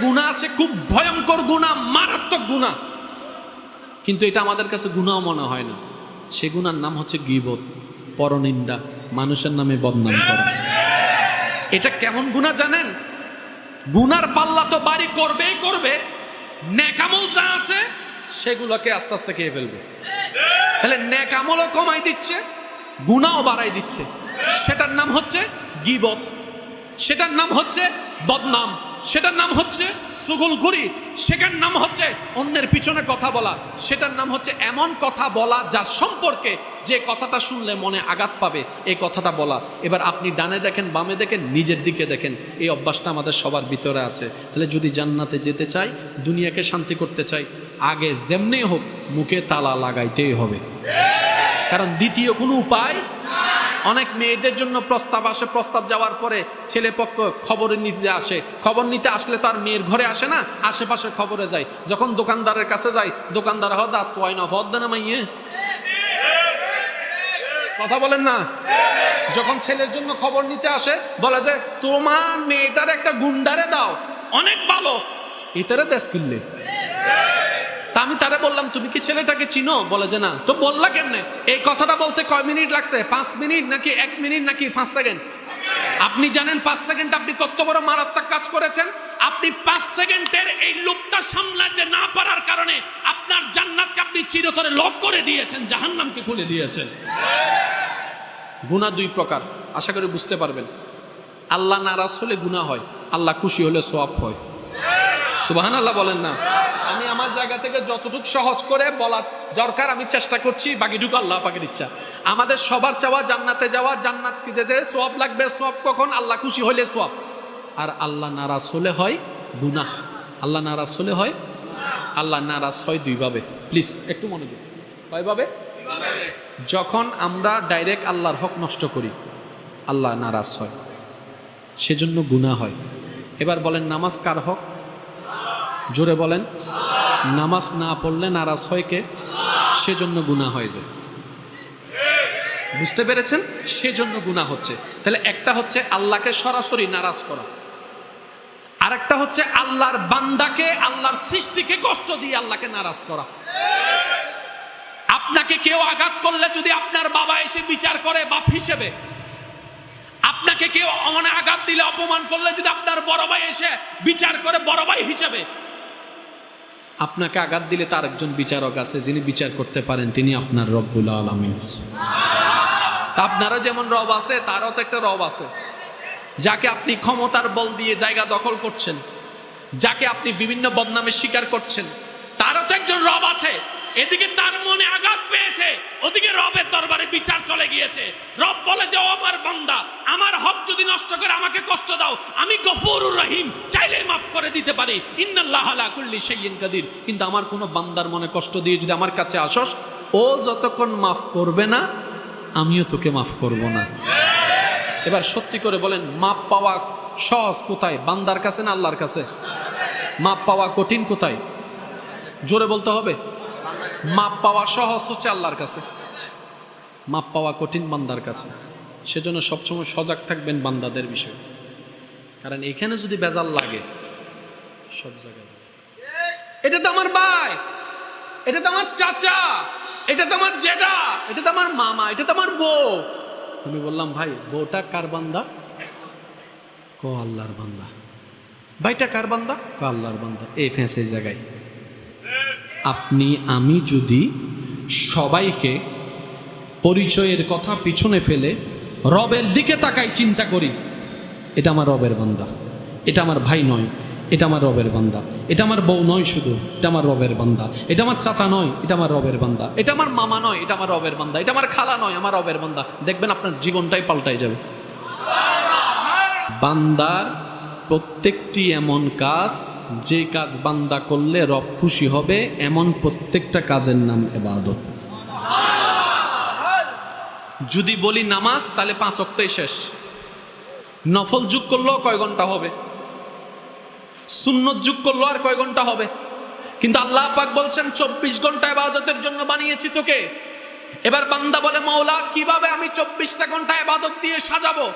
গুণা আছে, খুব ভয়ঙ্কর গুণা, মারাত্মক গুণা। কিন্তু এটা আমাদের কাছে গুণাও মনে হয় না। সে গুণার নাম হচ্ছে গিবত, পরনিন্দা, মানুষের নামে বদনাম করা। এটা কেমন গুণা জানেন? গুনার পাল্লা তো বাড়ি করবেই করবে নেকামল যা আছে, সেগুলোকে আস্তে আস্তে খেয়ে ফেলবে। তাহলে নেকামলও কমাই দিচ্ছে গুনাও বাড়াই দিচ্ছে। সেটার নাম হচ্ছে গিবত। সেটার নাম হচ্ছে বদনাম। সেটার নাম হচ্ছে সুগুল সুগুলগুড়ি সেটার নাম হচ্ছে অন্যের পিছনে কথা বলা। সেটার নাম হচ্ছে এমন কথা বলা যার সম্পর্কে যে কথাটা শুনলে মনে আঘাত পাবে, এই কথাটা বলা। এবার আপনি ডানে দেখেন, বামে দেখেন, নিজের দিকে দেখেন। এই অভ্যাসটা আমাদের সবার ভিতরে আছে। তাহলে যদি জান্নাতে যেতে চাই, দুনিয়াকে শান্তি করতে চাই, আগে যেমনি হোক মুখে তালা লাগাইতেই হবে। কারণ দ্বিতীয় কোনো উপায় অনেক মেয়েদের জন্য প্রস্তাব আসে, প্রস্তাব যাওয়ার পরে ছেলে পক্ষ খবরে নিতে আসে। খবর নিতে আসলে তার মেয়ের ঘরে আসে না, আশেপাশে খবরে যায়। যখন দোকানদারের কাছে যায়, দোকানদার হ দা তোয়াই না ভদ না মাইয়ে? কথা বলেন না? যখন ছেলের জন্য খবর নিতে আসে, বলে যে, তোমার মেয়েটার একটা গুন্ডারে দাও, অনেক ভালো এটারে দেশ কিনলে তা আমি তারে বললাম, তুমি কি ছেলেটাকে চিনো? বলে যে, না। তো বললা কেমনে? এই কথাটা বলতে কয় মিনিট লাগছে? পাঁচ মিনিট নাকি এক মিনিট নাকি পাঁচ সেকেন্ড? আপনি জানেন পাঁচ সেকেন্ড আপনি কত বড় মারাত্মক কাজ করেছেন? আপনি পাঁচ সেকেন্ডের এই লোকটা সামলাতে না পারার কারণে আপনার জান্নাতকে আপনি চিরতরে লক করে দিয়েছেন, জাহান্নামকে খুলে দিয়েছেন। গুণা দুই প্রকার, আশা করি বুঝতে পারবেন। আল্লাহ নারাজ হলে গুণা হয়, আল্লাহ খুশি হলে সোয়াব হয়। সুবাহান আল্লাহ বলেন না। আমি আমার জায়গা থেকে যতটুকু সহজ করে বলা দরকার আমি চেষ্টা করছি বাকিটুকু আল্লাহ পাকের ইচ্ছা। আমাদের সবার চাওয়া জান্নাতে যাওয়া জান্নাত দিতে সোয়াব লাগবে সোয়াব কখন? আল্লাহ খুশি হলে সোয়াব আর আল্লাহ নারাজ হলে হয় গুনাহ। আল্লাহ নারাজ হলে হয় আল্লাহ নারাজ হয় দুইভাবে। প্লিজ একটু মনোযোগ। কয়ভাবে? যখন আমরা ডাইরেক্ট আল্লাহর হক নষ্ট করি আল্লাহ নারাজ হয়। সেজন্য গুনাহ হয়। এবার বলেন নামাজ কার হক? জোরে বলেন, নামাজ না পড়লে নারাজ হয় কে? সেজন্য গুণা হয়ে যায়। বুঝতে পেরেছেন? সেজন্য গুণা হচ্ছে। তাহলে একটা হচ্ছে আল্লাহকে সরাসরি নারাজ করা। আরেকটা হচ্ছে আল্লাহর বান্দাকে, আল্লাহর সৃষ্টিকে কষ্ট দিয়ে আল্লাহকে নারাজ করা। আপনাকে কেউ আঘাত করলে যদি আপনার বাবা এসে বিচার করে বাপ হিসেবে, আপনাকে কেউ মানে আঘাত দিলে, অপমান করলে যদি আপনার বড় ভাই এসে বিচার করে বড় ভাই হিসেবে আপনাকে আঘাত দিলে তার একজন বিচারক আছে, যিনি বিচার করতে পারেন, তিনি আপনার রব্বুল আলমিন। আপনারও যেমন রব আছে, তারও তো একটা রব আছে। যাকে আপনি ক্ষমতার বল দিয়ে জায়গা দখল করছেন, যাকে আপনি বিভিন্ন বদনামে স্বীকার করছেন, তারও তো একজন রব আছে। এদিকে তার মনে আঘাত পেয়েছে, ওদিকে রবের দরবারে বিচার চলে গিয়েছে। রব বলে যে, ও আমার বান্দা, আমার হক যদি নষ্ট করে আমাকে কষ্ট দাও, আমি গফুরুর রহিম চাইলে মাফ করে দিতে পারি। ইন্নাল্লাহ আলা কুল্লি শাইইন কাদির। কিন্তু আমার কোনো বান্দার মনে কষ্ট দিয়ে যদি আমার কাছে আসস, ও যতক্ষণ মাফ করবে না, আমিও তোকে মাফ করব না। এবার সত্যি করে বলেন, মাপ পাওয়া সহজ কোথায়? বান্দার কাছে না আল্লাহর কাছে? মাপ পাওয়া কঠিন কোথায়? জোরে বলতে হবে? মাপ পাওয়া সহজ হচ্ছে আল্লাহর কাছে। মাপ পাওয়া কঠিন বান্দার কাছে। সেজন্য সবসময় সজাগ থাকবেন বান্দাদের বিষয়ে। কারণ এখানে যদি বেজাল লাগে, সব জায়গায় এটা তো আমার ভাই, এটা তো আমার চাচা, এটা তো আমার জেঠা, এটা তো আমার মামা, এটা তো আমার বউ। আমি বললাম, ভাই, বউটা কার বান্দা? ক আল্লাহর বান্দা। ভাইটা কার বান্দা? ক আল্লাহর বান্দা। এই ফেঁসে জায়গায়। আপনি আমি যদি সবাইকে পরিচয়ের কথা পিছনে ফেলে রবের দিকে তাকাই চিন্তা করি এটা আমার রবের বান্দা এটা আমার ভাই নয় এটা আমার রবের বান্দা এটা আমার বউ নয় শুধু এটা আমার রবের বান্দা এটা আমার চাচা নয় এটা আমার রবের বান্দা এটা আমার মামা নয় এটা আমার রবের বান্দা এটা আমার খালা নয় আমার রবের বান্দা দেখবেন আপনার জীবনটাই পাল্টাই যাবে বান্দার প্রত্যেকটি এমন কাজ, যে কাজ বান্দা করলে রব খুশি হবে, এমন প্রত্যেকটা কাজের নাম এবাদত। যদি বলি নামাজ, তাহলে পাঁচ অক্টাই শেষ। নফল যুগ করলেও কয় ঘণ্টা হবে? সুন্নত যুগ করল আর কয় ঘণ্টা হবে? কিন্তু আল্লাহ পাক বলছেন, চব্বিশ ঘণ্টা এবাদতের জন্য বানিয়েছি তোকে। এবার বান্দা বলে, মাওলা, কীভাবে আমি চব্বিশটা ঘণ্টা এবাদত দিয়ে সাজাবো?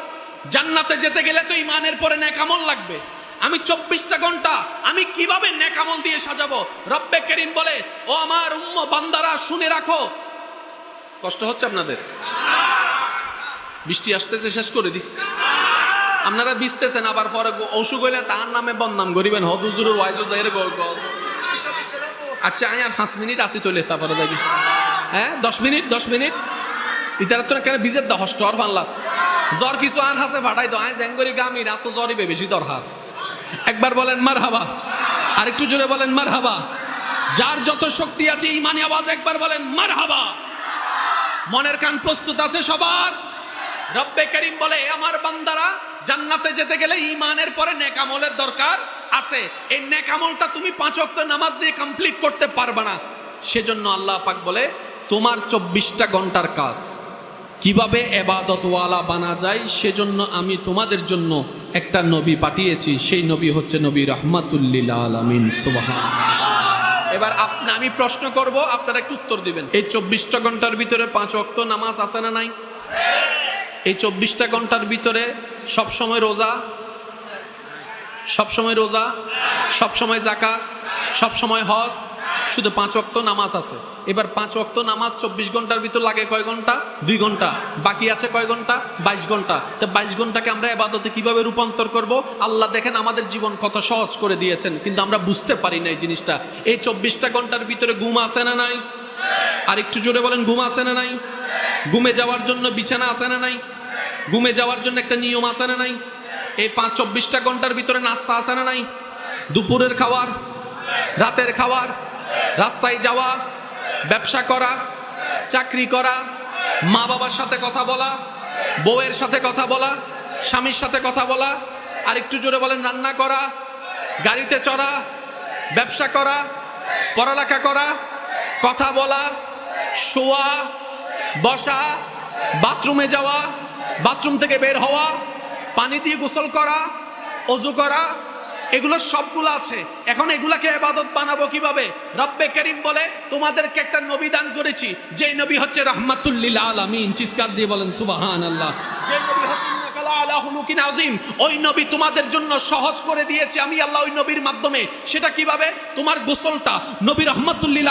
জান্নাতে যেতে গেলে তো ইমানের পরে নেকামল লাগবে। আমি চব্বিশটা ঘণ্টা আমি কীভাবে নেকামল দিয়ে সাজাবো? রব্বে করিম বলে, ও আমার উম্ম বান্দারা, শুনে রাখো। কষ্ট হচ্ছে আপনাদের? বৃষ্টি আসতেছে, শেষ করে দি। আপনারা বিজতেছেন আবার পরে অসুখ হইলে তার নামে বদনাম করিবেন। হদুজুর আচ্ছা আমি আর পাঁচ মিনিট আসি তৈলে তারপরে যাবি হ্যাঁ দশ মিনিট দশ মিনিট। ইতারা তো কেন বিজের দা হস্ট আর ফানলা? জ্বর কিছু আন হাসে ফাটাই তো আয় জ্যাঙ্গরি গামি না তো জ্বরই বেশি দরকার একবার বলেন মার হাবা আর একটু জোরে বলেন মার হাবা যার যত শক্তি আছে, ইমানি আওয়াজ, একবার বলেন মার হাবা মনের কান প্রস্তুত আছে সবার? রব্বে করিম বলে, "এ আমার বান্দারা, জান্নাতে যেতে গেলে ইমানের পরে নেকামলের দরকার আছে। এই নেকামলটা তুমি পাঁচ ওয়াক্ত নামাজ দিয়ে কমপ্লিট করতে পারবে না। সেজন্য আল্লাহ পাক বলে, তোমার চব্বিশটা ঘণ্টার কাজ। কীভাবে এবাদতওয়ালা বানা যায় সেজন্য আমি তোমাদের জন্য একটা নবী পাঠিয়েছি। সেই নবী হচ্ছে নবী রহমাতুল্লিল এবার আপনি আমি প্রশ্ন করব, আপনারা একটু উত্তর দিবেন। এই চব্বিশটা ঘণ্টার ভিতরে পাঁচ অক্ত নামাজ আছে না নাই? এই চব্বিশটা ঘণ্টার ভিতরে সব সময় রোজা? সব সময় রোজা? সব সময় জাকা সব সময় হজ? শুধু পাঁচ অক্ত নামাজ আছে। এবার পাঁচ অক্ত নামাজ চব্বিশ ঘণ্টার ভিতর লাগে কয় ঘণ্টা? দুই ঘণ্টা। বাকি আছে কয় ঘণ্টা? বাইশ ঘণ্টা। তো বাইশ ঘন্টাকে আমরা এবাদতে কীভাবে রূপান্তর করব? আল্লাহ দেখেন আমাদের জীবন কত সহজ করে দিয়েছেন, কিন্তু আমরা বুঝতে পারি না এই জিনিসটা। এই চব্বিশটা ঘণ্টার ভিতরে ঘুম আছে না নাই? আর একটু জোরে বলেন, ঘুম আছে না নাই? ঘুমে যাওয়ার জন্য বিছানা আছে না নাই? ঘুমে যাওয়ার জন্য একটা নিয়ম আছে না নাই? এই পাঁচ চব্বিশটা ঘণ্টার ভিতরে নাস্তা আছে না নাই? দুপুরের খাওয়ার, রাতের খাওয়ার রাস্তায় যাওয়া, ব্যবসা করা, চাকরি করা, মা বাবার সাথে কথা বলা, বউয়ের সাথে কথা বলা, স্বামীর সাথে কথা বলা, আর একটু জোরে বলেন, রান্না করা, গাড়িতে চড়া, ব্যবসা করা, পড়ালেখা করা, কথা বলা, শোয়া, বসা, বাথরুমে যাওয়া, বাথরুম থেকে বের হওয়া, পানি দিয়ে গোসল করা, অজু করা এগুলো সবগুলো আছে। এখন এগুলাকে আবাদত বানাবো কীভাবে? রব্বে করিম বলে, তোমাদেরকে একটা নবী দান করেছি। যে নবী হচ্ছে রহমাতুল্লিল আলমিন। চিৎকার দিয়ে বলেন সুবাহান আল্লাহ যে নবী হচ্ছে হুলুকিন আযীম। ওই নবী তোমাদের জন্য সহজ করে দিয়েছি। আমি আল্লাহ ওই নবীর মাধ্যমে। সেটা কীভাবে? তোমার গোসলটা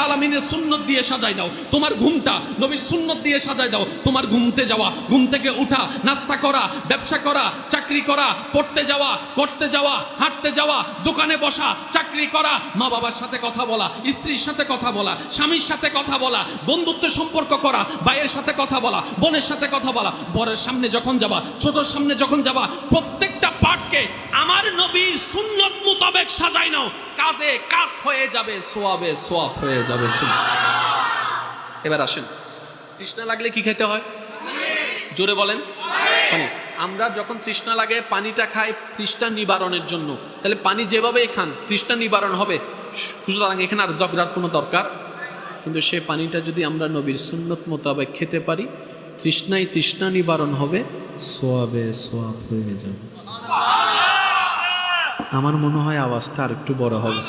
আলমিনের সুন্নত দিয়ে সাজাই দাও। তোমার ঘুমটা নবীর সুন্নত দিয়ে সাজাই দাও। তোমার ঘুমতে যাওয়া, ঘুম থেকে উঠা, নাস্তা করা, ব্যবসা করা, চাকরি করা, পড়তে যাওয়া, করতে যাওয়া, হাঁটতে যাওয়া, দোকানে বসা, চাকরি করা, মা বাবার সাথে কথা বলা, স্ত্রীর সাথে কথা বলা, স্বামীর সাথে কথা বলা, বন্ধুত্ব সম্পর্ক করা, ভাইয়ের সাথে কথা বলা, বোনের সাথে কথা বলা, বরের সামনে যখন যাবা, ছোটর সামনে যখন যাবা, প্রত্যেকটা পাঠকে আমার নবীর সুন্নত মোতাবেক সাজাই নাও। কাজে কাজ হয়ে যাবে, সোয়াবে সোয়াব হয়ে যাবে এবার আসেন। তৃষ্ণা লাগলে কি খেতে হয়? জোরে বলেন। আমরা যখন তৃষ্ণা লাগে, পানিটা খাই তৃষ্ণা নিবারণের জন্য। তাহলে পানি যেভাবেই খান, তৃষ্ণা নিবারণ হবে। সুতরাং এখানে আর জগরার কোনো দরকার? কিন্তু সে পানিটা যদি আমরা নবীর সুন্নত মোতাবেক খেতে পারি তৃষ্ণাই তৃষ্ণা নিবারণ হবে, সোয়াবে সোয়াব হয়ে যাবে। আমার মনে হয় আওয়াজটা আর একটু বড় হবে।